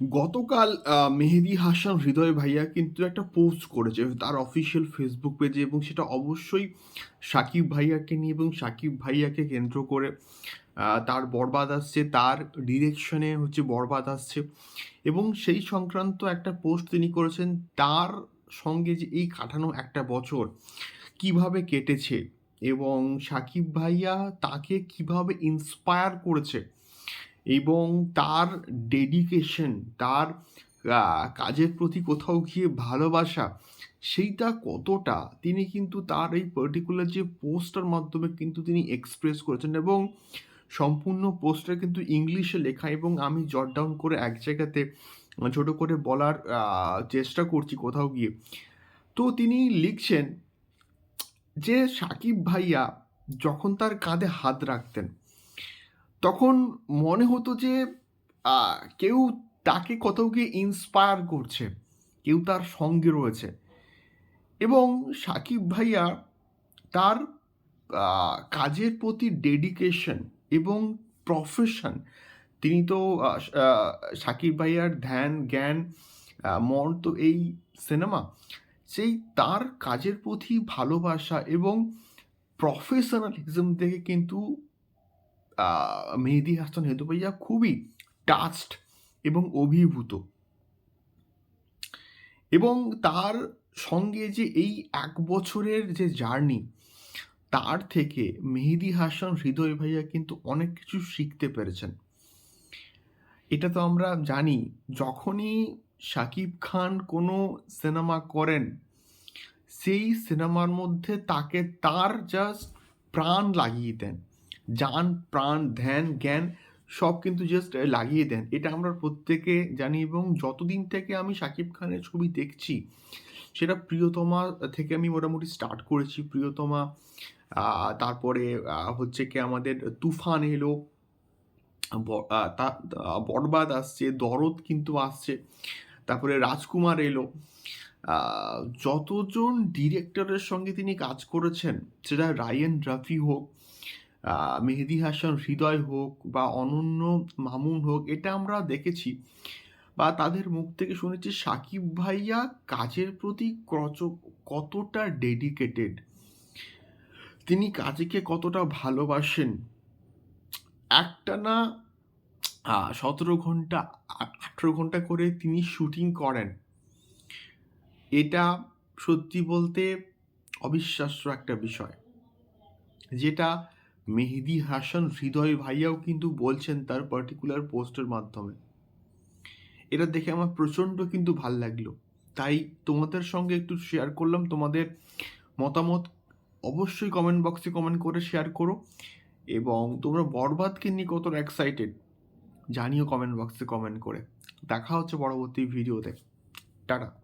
গতকাল মেহেদি হাসান হৃদয় ভাইয়া কিন্তু একটা পোস্ট করেছে তার অফিসিয়াল ফেসবুক পেজে এবং সেটা অবশ্যই সাকিব ভাইয়াকে নিয়ে এবং সাকিব ভাইয়াকে কেন্দ্র করে তার বরবাদ আসছে, তার ডিরেকশনে হচ্ছে বরবাদ আসছে এবং সেই সংক্রান্ত একটা পোস্ট তিনি করেছেন তার সঙ্গে যে এই কাটানো একটা বছর কীভাবে কেটেছে এবং সাকিব ভাইয়া তাকে কীভাবে ইন্সপায়ার করেছে এবং তার ডেডিকেশন তার কাজের প্রতি কোথাও গিয়ে ভালোবাসা, সেইটা কতটা? তিনি কিন্তু তার এই পার্টিকুলার যে পোস্টার মাধ্যমে কিন্তু তিনি এক্সপ্রেস করেছেন এবং সম্পূর্ণ পোস্টটা কিন্তু ইংলিশে লেখা এবং আমি জট ডাউন করে এক জায়গাতে, ছোট করে বলার চেষ্টা করছি কোথাও গিয়ে। তো তিনি লিখছেন যে সাকিব ভাইয়া যখন তার কাঁধে হাত রাখতেন তখন মনে হতো যে কেউ তাকে কোথাও গিয়ে ইন্সপায়ার করছে, কেউ তার সঙ্গে রয়েছে। এবং সাকিব ভাইয়া তার কাজের প্রতি ডেডিকেশন এবং প্রফেশন তিনি তো সাকিব ভাইয়ার ধ্যান, জ্ঞান মন তো এই সিনেমা সেই তার কাজের প্রতি ভালোবাসা এবং প্রফেশনালিজম থেকে কিন্তু মেহেদি হাসান হেতু ভাইয়া খুবই টাচড এবং অভিভূত। এবং তার সঙ্গে যে এই এক বছরের যে জার্নি তার থেকে মেহেদি হাসান হৃদয় ভাইয়া কিন্তু অনেক কিছু শিখতে পেরেছেন। এটা তো আমরা জানি, যখনই শাকিব খান কোনো সিনেমা করেন, সেই সিনেমার মধ্যে তাকে তার জাস্ট প্রাণ লাগিয়ে দেন। জান, প্রাণ, ধ্যান, জ্ঞান সব কিন্তু জাস্ট লাগিয়ে দেন। এটা আমরা প্রত্যেকে জানি এবং যতদিন থেকে আমি শাকিব খানের ছবি দেখছি, সেটা প্রিয়তমা থেকে আমি মোটামুটি স্টার্ট করেছি। প্রিয়তমা তারপরে হচ্ছে কি আমাদের তুফান এলো বরবাদ আসছে, দরদ কিন্তু আসছে, তারপরে রাজকুমার এলো। যতজন ডিরেক্টরের সঙ্গে তিনি কাজ করেছেন, সেটা রায়ান রাফি হোক মেহেদি হাসান হৃদয় হোক বা অনন্য মামুন হোক, এটা আমরা দেখেছি বা তাদের মুখ থেকে শুনেছি সাকিব ভাইয়া কাজের প্রতি কতটা ডেডিকেটেড তিনি কাজকে কতটা ভালোবাসেন? একটানা সতেরো ঘণ্টা আঠেরো ঘণ্টা করে তিনি শুটিং করেন। এটা সত্যি বলতে অবিশ্বাস্য একটা বিষয়। যেটা মেহেদি হাসান হৃদয় ভাইয়াও কিন্তু বলছেন তার পার্টিকুলার পোস্টের মাধ্যমে। এটা দেখে আমার প্রচণ্ড কিন্তু ভালো লাগল। তাই তোমাদের সঙ্গে একটু শেয়ার করলাম। তোমাদের মতামত অবশ্যই কমেন্ট বক্সে কমেন্ট করে শেয়ার করো এবং তোমরা বরবাদকে নিয়ে কতটা এক্সাইটেড জানিও কমেন্ট বক্সে কমেন্ট করে। দেখা হচ্ছে পরবর্তী ভিডিওতে টাটা।